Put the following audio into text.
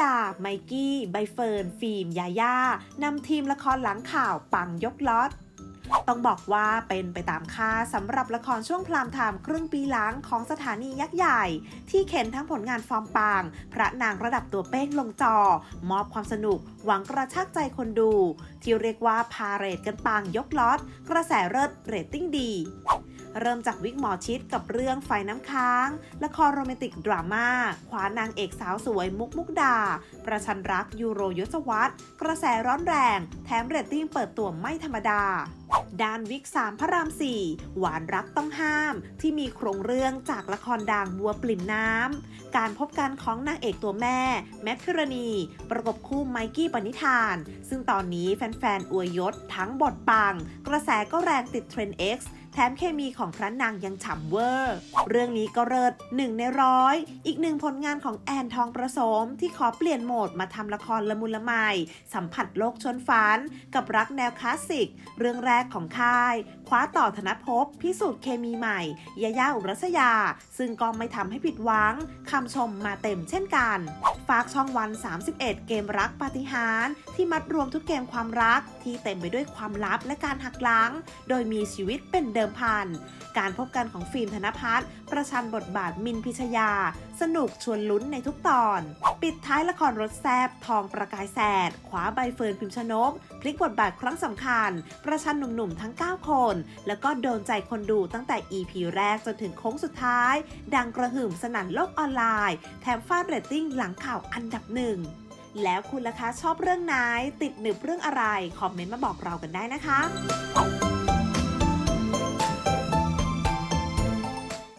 ดา ไมกี้ ใบเฟิร์น ฟิล์ม ยาย่านำทีมละครหลังข่าวปังยกล็อตต้องบอกว่าเป็นไปตามคาดสำหรับละครช่วงพรามไทม์ครึ่งปีหลังของสถานียักษ์ใหญ่ ที่เข็นทั้งผลงานฟอร์มปังพระนางระดับตัวเป้งลงจอ มอบความสนุกหวังกระชากใจคนดู ที่เรียกว่าพาเรดกันปังยกล็อต กระแสเลิศเรตติ้งดี เริ่มจากวิกหมอชิดกับเรื่องไฟน้ำค้างละครโรแมนติกดราม่าคว้านางเอกสาวสวยมุกมุกดา ประชันรักยูโรยศวรรษกระแสร้อนแรง แถมเรตติ้งเปิดตัวไม่ธรรมดาด้านวิก3พระราม4หวานรักต้องห้าม ที่มีโครงเรื่องจากละครดังบัวปลิ่นน้ำ การพบกันของนางเอกตัวแม่ แมทพิรณี ประกบคู่ไมกี้ปณิธาน ซึ่งตอนนี้แฟนๆ อวยยศทั้งบทปัง กระแสก็แรงติดเทรนด์ X มเคมีของพระนางยังฉ่ำเวอร์ เรื่องนี้ก็เลิศหนึ่งในร้อยอีกหนึ่งผลงานของแอนทองประสม ที่ขอเปลี่ยนโหมดมาทำละครละมุนละไมสัมผัสโลกชนฝัน กับรักแนวคลาสสิก เรื่องแรกของค่าย คว้าต่อธนภพพิสูจน์เคมีใหม่ยาย่าอุรัสยา ซึ่งก็ไม่ทำให้ผิดหวังคำชมมาเต็มเช่นกัน ฝากช่องวัน 31 เกมรักปาฏิหาริย์ที่มัดรวมทุกเกมความรักที่เต็มไปด้วยความลับและการหักล้าง โดยมีชีวิตเป็นเดิมพันการพบกันของฟิล์มธนพัฒน์ประชันบทบาทมินพิชยา สนุกชวนลุ้นในทุกตอน ปิดท้ายละครรถแซบทองประกายแสดขวาใบเฟิร์นพิมชนก พลิกบทบาทครั้งสำคัญ ประชันหนุ่มๆทั้ง 9 คน แล้วก็โดนใจคนดูตั้งแต่ EP แรกจนถึงโค้งสุดท้าย ดังกระหึ่มสนั่นโลกออนไลน์ แถมฟาดเรตติ้งหลังข่าวอันดับหนึ่งแล้วคุณล่ะคะชอบเรื่องไหนติดหนึบเรื่องอะไร คอมเมนต์มาบอกเรากันได้นะคะ